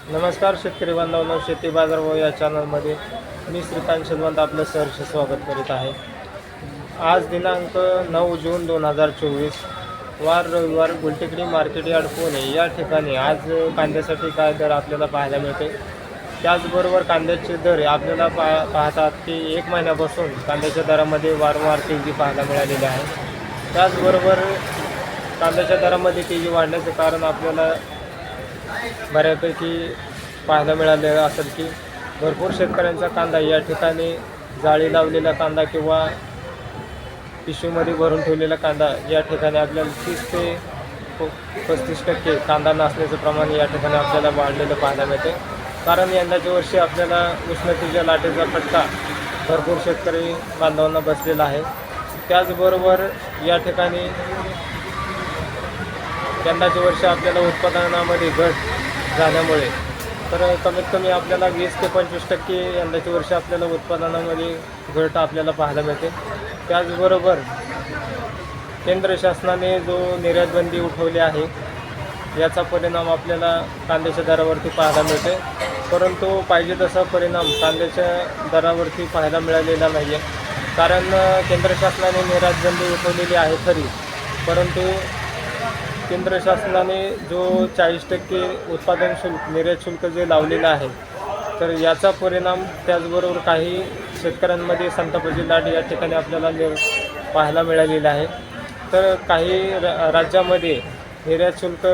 नमस्कार शेतकरी बांधवांनो शेती बाजार भाव या चॅनलमध्ये मी श्रीकांत शेलवंत आपलं सहर्ष स्वागत करीत आहे. आज दिनांक नऊ जून दोन हजार चोवीस वार रविवार गुलटेकडी मार्केट यार्ड पुणे या ठिकाणी आज कांद्यासाठी काय दर आपल्याला पाहायला मिळते? त्याचबरोबर कांद्याचे दर आपल्याला पा पाहतात की एक महिन्यापासून कांद्याच्या दरामध्ये वारंवार तेजी पाहायला मिळालेली आहे. त्याचबरोबर कांद्याच्या दरामध्ये तेजी वाढण्याचं कारण आपल्याला बऱ्यापैकी पाहायला मिळाले असेल की भरपूर शेतकऱ्यांचा कांदा या ठिकाणी जाळी लावलेला कांदा किंवा पिशवीमध्ये भरून ठेवलेला कांदा या ठिकाणी आपल्याला तीस ते प- पस्तीस टक्के कांदा नासण्याचं प्रमाण या ठिकाणी आपल्याला वाढलेलं पाहायला मिळते. कारण यंदाच्या वर्षी आपल्याला उष्णतेच्या लाटेचा फटका भरपूर शेतकरी बांधवांना बसलेला आहे. त्याचबरोबर या ठिकाणी यंदाचे वर्ष आपल्याला उत्पादनामध्ये घट झाल्यामुळे. तर कमीत कमी आपल्याला वीस ते पंचवीस टक्के यंदाचे वर्ष आपल्याला उत्पादनामध्ये घट आपल्याला पाहायला मिळते. त्याचबरोबर केंद्र शासनाने जो निर्यातबंदी उठवली आहे याचा परिणाम आपल्याला कांद्याच्या दरावरती पाहायला मिळते. परंतु पाहिजे तसा परिणाम कांद्याच्या दरावरती पाहायला मिळालेला नाही आहे कारण केंद्र शासनाने निर्यातबंदी उठवलेली आहे खरी परंतु केंद्र शासनाने जो चाळीस टक्के उत्पादन शुल्क निर्यात शुल्क जे लावलेलं आहे तर याचा परिणाम त्याचबरोबर काही शेतकऱ्यांमध्ये संतापाची लाट या ठिकाणी आपल्याला नि पाहायला मिळालेला आहे. तर काही र राज्यामध्ये निर्यात शुल्क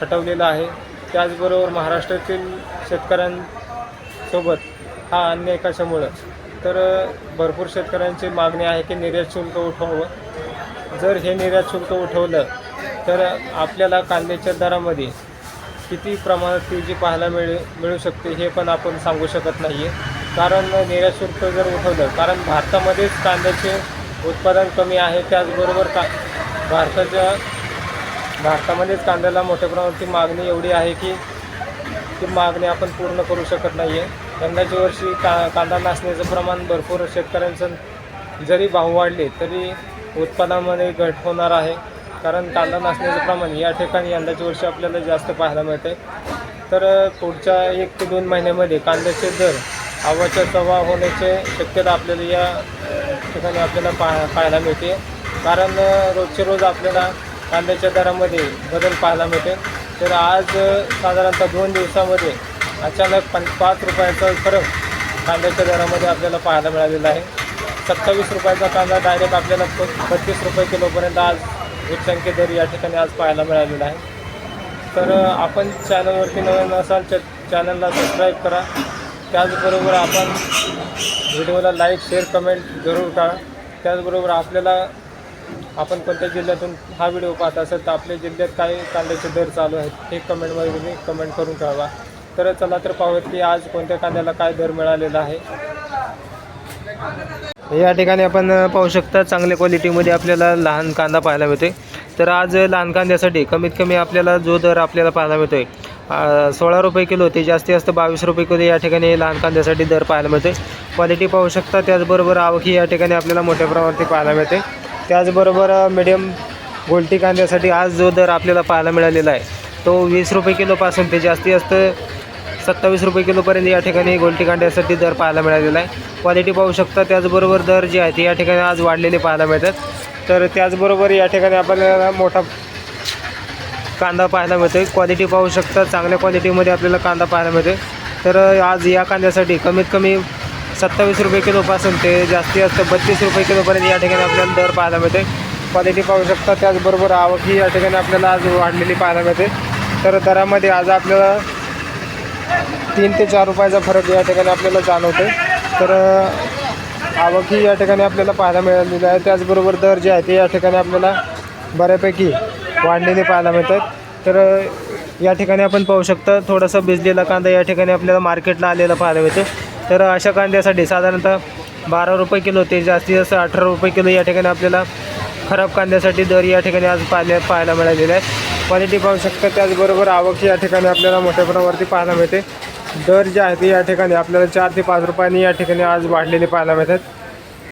हटवलेलं आहे. त्याचबरोबर महाराष्ट्रातील शेतकऱ्यांसोबत हा अन्याय कशामुळं? तर भरपूर शेतकऱ्यांची मागणी आहे की निर्यात शुल्क उठवावं. जर हे निर्यात शुल्क उठवलं तर आपल्याला कांद्याच्या दरामध्ये किती प्रमाणात तेजी पाहायला मिळ मिळू शकते हे पण आपण सांगू शकत नाही आहे कारण निर्यात शुल्क जर उठवलं कारण भारतामध्येच कांद्याचे उत्पादन कमी आहे त्याचबरोबर का भारताच्या भारतामध्येच कांद्याला मोठ्या प्रमाणात मागणी एवढी आहे की ती मागणी आपण पूर्ण करू शकत नाही आहे यंदाच्या वर्षी का कांदा नाचण्याचं प्रमाण भरपूर शेतकऱ्यांचं जरी भाव वाढले तरी उत्पादनामध्ये घट होणार आहे. कारण कांदा नासण्याचं प्रमाण या ठिकाणी यंदाच्या वर्षी आपल्याला जास्त पाहायला मिळते तर पुढच्या एक ते दोन महिन्यामध्ये कांद्याचे दर आवाच्या सव्वा होण्याचे शक्यता आपल्याला या ठिकाणी आपल्याला पाहा पाहायला मिळते. कारण रोजचे रोज आपल्याला कांद्याच्या दरामध्ये बदल पाहायला मिळते. तर आज साधारणतः दोन दिवसामध्ये अचानक पण पाच रुपयाचा फरक कांद्याच्या दरामध्ये आपल्याला पाहायला मिळालेला आहे. सत्तावीस रुपयाचा कांदा डायरेक्ट आपल्याला प बत्तीस रुपये किलोपर्यंत आज उच्चांकी दर या ठिकाणी आज पाहायला मिळालेला आहे. तर आपण चॅनलवरती नवीन असाल च चॅनलला सबस्क्राईब करा. त्याचबरोबर आपण व्हिडिओला लाईक शेअर कमेंट जरूर करा त्याचबरोबर आपल्याला आपण कोणत्या जिल्ह्यातून हा व्हिडिओ पाहत असेल तर आपल्या जिल्ह्यात काय कांद्याचे दर चालू आहेत हे कमेंटमध्ये तुम्ही कमेंट करून कळवा. तर चला तर पाहूयात की आज कोणत्या कांद्याला काय दर मिळालेला आहे. या ठिकाणी आपण पाहू शकता चांगल्या क्वालिटीमध्ये आपल्याला लहान कांदा पाहायला मिळते तर आज लहान कांद्यासाठी कमीत कमी आपल्याला जो दर आपल्याला पाहायला मिळतो आहे सोळा रुपये किलो ते जास्तीत जास्त बावीस रुपये किलो या ठिकाणी लहान कांद्यासाठी दर पाहायला मिळते क्वालिटी पाहू शकता त्याचबरोबर आवकी या ठिकाणी आपल्याला मोठ्या प्रमाणावरती पाहायला मिळते. त्याचबरोबर मिडियम गोलटी कांद्यासाठी आज जो दर आपल्याला पाहायला मिळालेला आहे तो वीस रुपये किलोपासून ते जास्तीत जास्त सत्तावीस रुपये किलोपर्यंत या ठिकाणी गोलटी कांड्यासाठी दर पाहायला मिळालेला आहे. क्वालिटी पाहू शकता त्याचबरोबर दर जे आहेत ते या ठिकाणी आज वाढलेले पाहायला मिळतात. तर त्याचबरोबर या ठिकाणी आपल्याला मोठा कांदा पाहायला मिळतो क्वालिटी पाहू शकता चांगल्या क्वालिटीमध्ये आपल्याला कांदा पाहायला मिळते तर आज या कांद्यासाठी कमीत कमी सत्तावीस रुपये किलोपासून ते जास्तीत जास्त बत्तीस रुपये किलोपर्यंत या ठिकाणी आपल्याला दर पाहायला मिळते क्वालिटी पाहू शकता त्याचबरोबर आवक ही या ठिकाणी आपल्याला आज वाढलेली पाहायला मिळते. तर दरामध्ये आज आपल्याला तीन ते चार रुपयाचा फरक या ठिकाणी आपल्याला जाणवतो तर आवक ही या ठिकाणी आपल्याला पाहायला मिळालेली आहे. त्याचबरोबर दर जे आहे ते या ठिकाणी आपल्याला बऱ्यापैकी वाढलेले पाहायला मिळतात. तर या ठिकाणी आपण पाहू शकता थोडासा भिजलेला कांदा या ठिकाणी आपल्याला मार्केटला आलेला पाहायला मिळतो तर अशा कांद्यासाठी साधारणतः बारा रुपये किलो ते जास्तीत जास्त अठरा रुपये किलो या ठिकाणी आपल्याला खराब कांद्यासाठी दर या ठिकाणी आज पाहिले पाहायला मिळालेले आहे क्वालिटी पाहू शकता. त्याचबरोबर आवक या ठिकाणी आपल्याला मोठ्या प्रमाणावरती पाहायला मिळते. दर जे आहे ते या ठिकाणी आपल्याला चार ते पाच रुपयांनी या ठिकाणी आज वाढलेले पाहायला मिळतात.